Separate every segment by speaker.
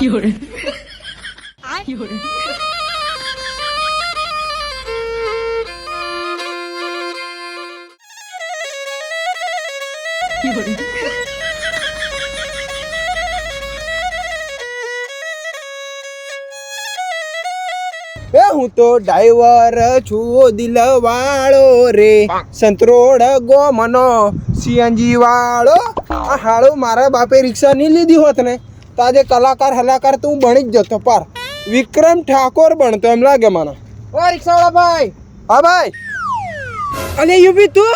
Speaker 1: 有人，有人，有人，
Speaker 2: એ હું તો ડ્રાઈવર છું દિલવાળો રે સંતરોડ ગોમનો સીએનજી વાળો આ હાળો મારા બાપે રિક્ષા નહીં લીધી હોત ને તો આજે કલાકાર હલાકાર તો હું બની જ જતો પાર. વિક્રમ ઠાકોર બનતો એમ લાગે મને. ઓ રિક્ષાવાળા ભાઈ. હા ભાઈ.
Speaker 3: અલે યુપી તું?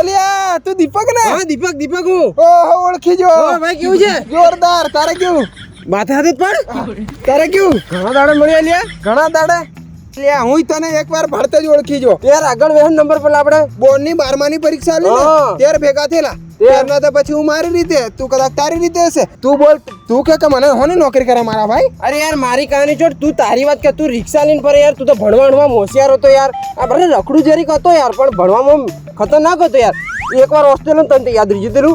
Speaker 2: ઓલિયા તું દીપક ને?
Speaker 3: હા દીપક દીપક હું.
Speaker 2: ઓહો ઓળખી જો.
Speaker 3: ભાઈ, કેવું છે?
Speaker 2: જોરદાર તારે કેવું?
Speaker 3: માથે હાથે પણ
Speaker 2: તારે કેવું?
Speaker 3: ઘણા દાડે મળ્યા લ્યા.
Speaker 2: ઘણા દાડે? લે હું તને એકવાર ભરતે જ ઓળખી જો.
Speaker 3: ત્યાર આગળ વહેન નંબર પર આપણે
Speaker 2: બોર્ડની બારમાની પરીક્ષા
Speaker 3: હા.
Speaker 2: ત્યારે ભેગા થયેલા. ત્યારના તો પછી હું મારી રીતે તું કદાચ તારી રીતે હશે. તું બોલ તું કે કે મને હોની નોકરી કરે મારા ભાઈ?
Speaker 3: અરે યાર મારી કહાની છોડ તું તારી વાત કે તું રિક્ષા લઈને ફરે યાર તું તો ભણવામાં હોશિયાર હતો યાર. આ ભલે રખડું જરીક હતો યાર પણ ભણવામાં ખતરનાક હતો યાર. એકવાર હોસ્ટેલ તને યાદ રહી જતું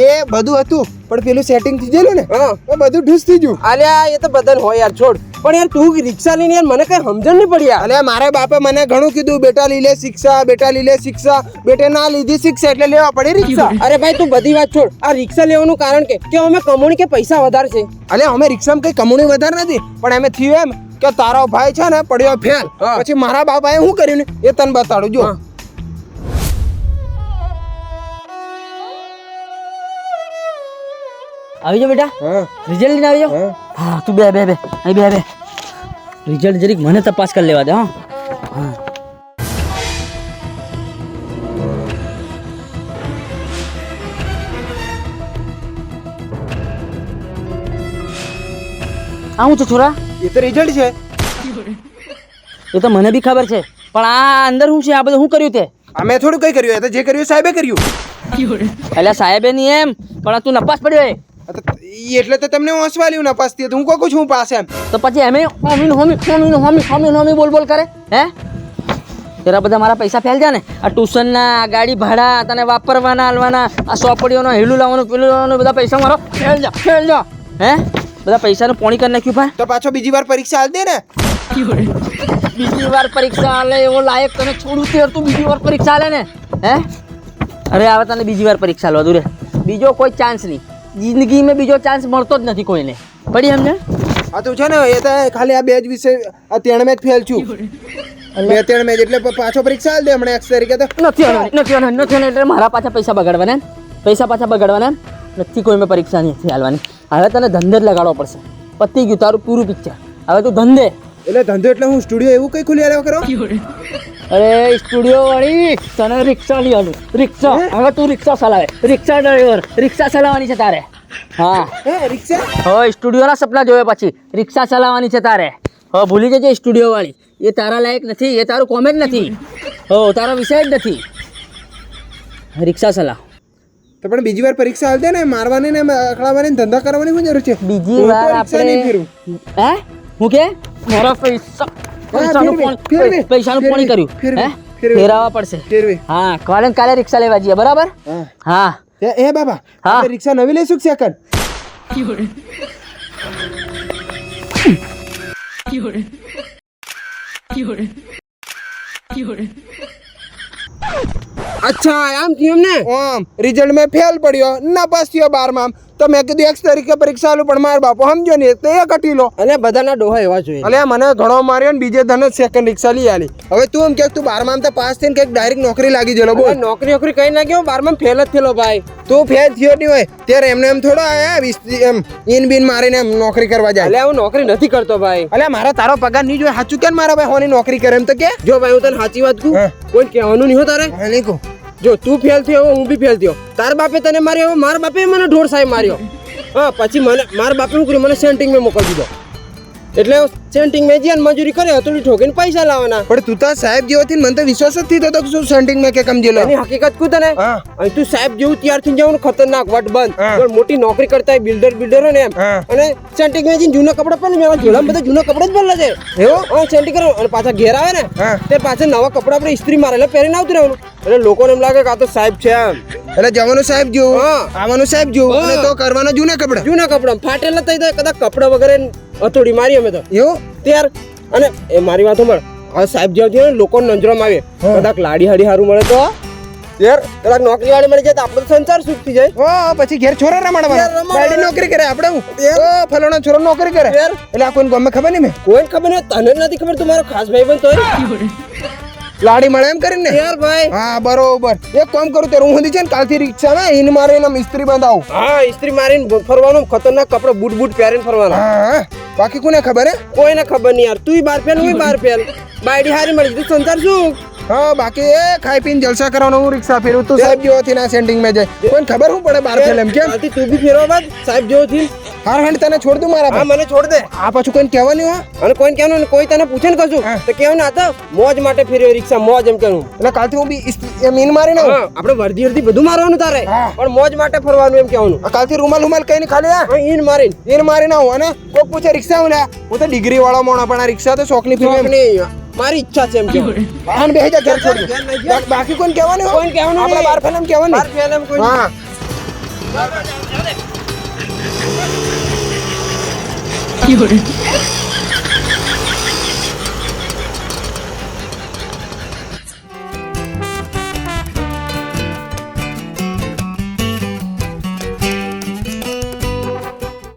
Speaker 2: એ બધું હતું પણ પેલું સેટિંગ થઈ ગયેલું ને એ બધું ઢૂસ થઈ ગયું.
Speaker 3: અલ્યા એ તો બદલ હોય યાર છોડ. પણ યાર તું રિક્ષા લઈને યાર મને કઈ સમજણ નહીં પડી યાર.
Speaker 2: મારા બાપે મને ઘણું કીધું બેટા લઈ લે શિક્ષા બેટા લઈ લે શિક્ષા. બેટે ના લીધી શિક્ષા એટલે લેવા પડી રિક્ષા.
Speaker 3: અરે ભાઈ તું બધી વાત છોડ. આ રિક્ષા લેવાનું કારણ કે કે અમે કમાણી કે પૈસા વધારે છે?
Speaker 2: અલે અમે રિક્ષામાં કઈ કમોણી વધારે નથી પણ અમે થયું એમ કે તારો ભાઈ છે ને પડ્યો ફેલ. પછી મારા બાપાએ શું કર્યું ને? એ તને બતાડું જો.
Speaker 4: આવી જાઓ બેટા રિઝલ્ટ લઈને આવી જાઓ
Speaker 2: હા
Speaker 4: તું બે બે બે. અહીં બે બે. રિઝલ્ટ જરીક મને તપાસ કરી લેવા દે હા. હા. આવું છે છોરા.
Speaker 2: એ તો રિઝલ્ટ છે.
Speaker 4: એ તો મને બી ખબર છે. પણ આ અંદર શું છે? આ બધું શું કર્યું તે?
Speaker 2: અમે થોડું કઈ કર્યું એ તો જે કર્યું સાહેબે કર્યું.
Speaker 4: એટલે સાહેબે નહીં એમ પણ આ તું નપાસ પડ્યો એ
Speaker 2: આ એટલે તો તમને હોંસવા લ્યું ના પાસથી હતું. હું કહું છું પાસે એમ.
Speaker 4: તો પછી એમે હોમી હોમી હોમી હોમી હોમી હોમી બોલ બોલ કરે હે? તેરા બધા મારા પૈસા ફેલ જાય ને આ ટ્યુશનના ગાડી ભાડા તને વાપરવાના હાલવાના આ સોપડીઓનો હેલું લાવવાનું પેલું લાવવાનું બધા પૈસા મારો ફેલ જા ફેલ જા હે? બધા પૈસાનું પોણી કરી નાખ્યું ભાઈ.
Speaker 2: તો પાછો બીજી વાર પરીક્ષા આલ દે ને.
Speaker 4: બીજી વાર પરીક્ષા આલે એવો લાયક તને છોડું તેર તું બીજી વાર પરીક્ષા આલે ને હે? અરે હવે તને બીજી વાર પરીક્ષા આલવા દૂરે બીજો કોઈ ચાન્સ નહીં. જિંદગીમાં બીજો ચાન્સ મળતો જ નથી કોઈને. પડી સમજે?
Speaker 2: આ તો છે ને એ તો ખાલી આ બે જ વિષય આ ત્રણ મેચ ફેલ છું. બે ત્રણ મેચ એટલે પાછો પરીક્ષા આલ દે હમણાં એક્સ તરીકે તો.
Speaker 4: નથી નથી નથી એટલે મારા પાછા પૈસા બગાડવાના પૈસા પાછા બગાડવાના નથી કોઈ મેં પરીક્ષા નથી હાલવાની. હવે તને ધંધે જ લગાડવો પડશે. પતી ગયું તારું પૂરું પિક્ચર હવે તું ધંધે.
Speaker 2: એટલે ધંધો એટલે હું સ્ટુડિયો એવું કઈ ખુલ્યા કરો?
Speaker 4: ，અરે સ્ટુડિયો વાળી તને રિક્ષા આલું. રિક્ષા હવે તું રિક્ષા ચલાવે. રિક્ષા ડ્રાઈવર રિક્ષા ચલાવવાની છે તારે. હા.
Speaker 2: રિક્ષા
Speaker 4: હવે સ્ટુડિયોના સપના જોયા પછી. રિક્ષા ચલાવવાની છે તારે. હવે ભૂલી જજે સ્ટુડિયો વાળી. એ તારા લાયક નથી એ તારું કોમેન્ટ નથી. હો તારો વિષય જ નથી. રિક્ષા ચલાવ.
Speaker 2: તો પણ બીજી વાર પરીક્ષા દે ને મારવાની ને અકળાવવાની ને ધંધા કરવાની શું જરૂર છે?
Speaker 4: બીજી વાર. આપણે હે? હું કે? મારા પૈસા પૈસાનું પાણી કર્યું હે?
Speaker 2: ફેરાવા.
Speaker 4: પડશે. હા કાલે કાલે રિક્ષા લેવા જઈએ બરાબર?
Speaker 2: હા. એ બાબા
Speaker 4: હા.
Speaker 2: રિક્ષા નવી લઈશું
Speaker 1: છે કર
Speaker 3: અચ્છા આમ થયું ને
Speaker 2: આમ રિઝલ્ટ મેં ફેલ પડ્યો. ના પાસ થયો બારમાં. તો મેં કીધું એક્સ તરીકે પરીક્ષા આલું પણ મારા બાપો સમજો ને તો એ કટી લો
Speaker 3: અને બધાના ડોહા એવા જોઈએ.
Speaker 2: એટલે મને ઘણો માર્યો ને બીજે ધને સેકન્ડ રિક્ષા લઈ આલી. હવે તું એમ કે તું બારમાં તો પાસ થઈને કંઈક ડાયરેક્ટ નોકરી લાગી જલો બોલ.
Speaker 3: નોકરી નોકરી કઈ ના ગયો? બારમાં ફેલ જ થયેલો ભાઈ.
Speaker 2: તું ફેલ થયો નહીં હોય. ત્યારે એમને એમ થોડો આયા વીસ એમ ઇન બિન મારીને એમ નોકરી કરવા જાય.
Speaker 3: અલ્યા હું નોકરી નથી કરતો ભાઈ.
Speaker 2: અલ્યા મારા તારો પગાર નહીં જોઈએ. સાચું કેમ મારા ભાઈ? હોની નોકરી કરે એમ તો કે.
Speaker 3: જો ભાઈ હું તને સાચી વાત કહું? કોઈ કહેવાનું નહીં હો તારે?
Speaker 2: નહીં કહું.
Speaker 3: જો તું ફેલ થયો હવે હું બી ફેલ થયો. તાર બાપે તને માર્યો હવે મારા બાપે મને ઢોર સાહેબ માર્યો. હા, પછી મને, મારા બાપે શું કર્યું, મને સેન્ટિંગમાં મોકલી દીધો એટલે સેન્ટિંગ મેં જ્યાં મજૂરી કરે હતોડી ઠોકીને પૈસા લાવવાના.
Speaker 2: પણ તું તો સાહેબ જેવો થી મને તો વિશ્વાસ જ થતો હતો કે શું સેન્ટિંગ મેં કે કમ જેલો.
Speaker 3: એની હકીકત કુ તને? અને તું સાહેબ જેવું ત્યારથી જવું ખતરનાક વટ બંધ. પણ મોટી નોકરી કરતા બિલ્ડર બિલ્ડર ને એમ. અને સેન્ટિંગ મેં જૂના કપડા પણ મેં જોડામાં બધા જૂના કપડા જ પહેરેલા છે.
Speaker 2: એવો?
Speaker 3: હા સેન્ટિંગ કરો. અને પાછા ઘેર આવે ને તે પાછા નવા કપડા આપણે ઇસ્ત્રી મારેલા પહેરીને આવતું રહેવાનું. એટલે લોકોને એમ લાગે કે આ તો સાહેબ છે એમ.
Speaker 2: એટલે જવાનું સાહેબ જો.
Speaker 3: હા.
Speaker 2: આવવાનું સાહેબ
Speaker 3: જો.
Speaker 2: અને તો કરવાનો જૂના કપડા.
Speaker 3: જૂના કપડા. ફાટેલા થઈ જાય કદાચ કપડા વગેરે હથોડી મારી અમે તો.
Speaker 2: એવું?
Speaker 3: ત્યાર. અને એ મારી વાત સાંભળ. આ સાહેબ જેવું છે લોકો નજરમાં આવે. કદાચ લાડી હાડી હારું મળે તો યાર કદાચ નોકરી વાળી મળી જાય તો આપણો સંસાર સુખ થઈ જાય.
Speaker 2: ઓ પછી ઘેર છોરા રમાડવાના.
Speaker 3: રમાડવાના.
Speaker 2: નોકરી કરે આપણે ઓ ફલાણા છોરો નોકરી કરે.
Speaker 3: યાર.
Speaker 2: એટલે આ કોઈને ગમે ખબર નહીં મેં?
Speaker 3: કોઈને ખબર નહીં તને નથી ખબર તું મારો ખાસ ભાઈ બન તોય.
Speaker 2: લાડી મળે એમ કરીને?
Speaker 3: યાર ભાઈ.
Speaker 2: હા બરોબર. એક કામ કરું ત્યારે હું છે ને કાલથી રિક્ષામાં ઈન મારે એના મિસ્ત્રી બંધાવું.
Speaker 3: હા ઇસ્ત્રી મારીને ફરવાનું ખતરનાક કપડા બૂટ બૂટ પહેરીને ફરવાના.
Speaker 2: હા. બાકી કોને ખબર હે?
Speaker 3: કોઈને ખબર નહીં યાર. તું બાર ફેલ હું બાર ફેલ. બાયડી હારી મળી તું સંસાર સુખ
Speaker 2: હા બાકી એ ખાઈ પીને જલસા કરવાનો હું રિક્ષા ફેરવું તું સાહેબ જેવો થી ના સેન્ટિંગમાં જાય. કોઈને ખબર હું પડે બાર ફેલ એમ કેમ?
Speaker 3: તું બી ફેરવા બાદ સાહેબ જેવો થી
Speaker 2: હાર હાંડ તને છોડ દઉં મારા
Speaker 3: હા મને છોડ દે.
Speaker 2: આ પાછું કોઈને કહેવાનું હા?
Speaker 3: અને કોઈને કહેવાનું ને કોઈ તને પૂછે ને કશું તો કહેવાનું આ તો મોજ માટે ફેર્યો રિક્ષા મોજ એમ કેવું
Speaker 2: એટલે કાલથી હું બી એ મીન મારી
Speaker 3: ના આપણે વર્ધી વર્ધી બધું મારવાનું તારે પણ મોજ માટે ફરવાનું એમ કહેવાનું.
Speaker 2: કાલથી રૂમાલ રૂમાલ કઈ ખાલી
Speaker 3: ઈન મારીને.
Speaker 2: ઈન મારી ના હું અને કોક પૂછે રિક્ષા હું હું તો ડિગ્રી વાળો મોણો પણ આ રિક્ષા તો શોખની ફિલ્મ
Speaker 3: નહીં મારી ઈચ્છા છે એમ કે
Speaker 2: વાહન બેહી જા ઘર છોડી બાકી કોણ કહેવાનું
Speaker 3: કોણ કહેવાનું
Speaker 2: આપણે બાર ફેલમ કહેવાનું.
Speaker 3: બાર ફેલમ કોઈ
Speaker 2: હા.
Speaker 1: Fiore,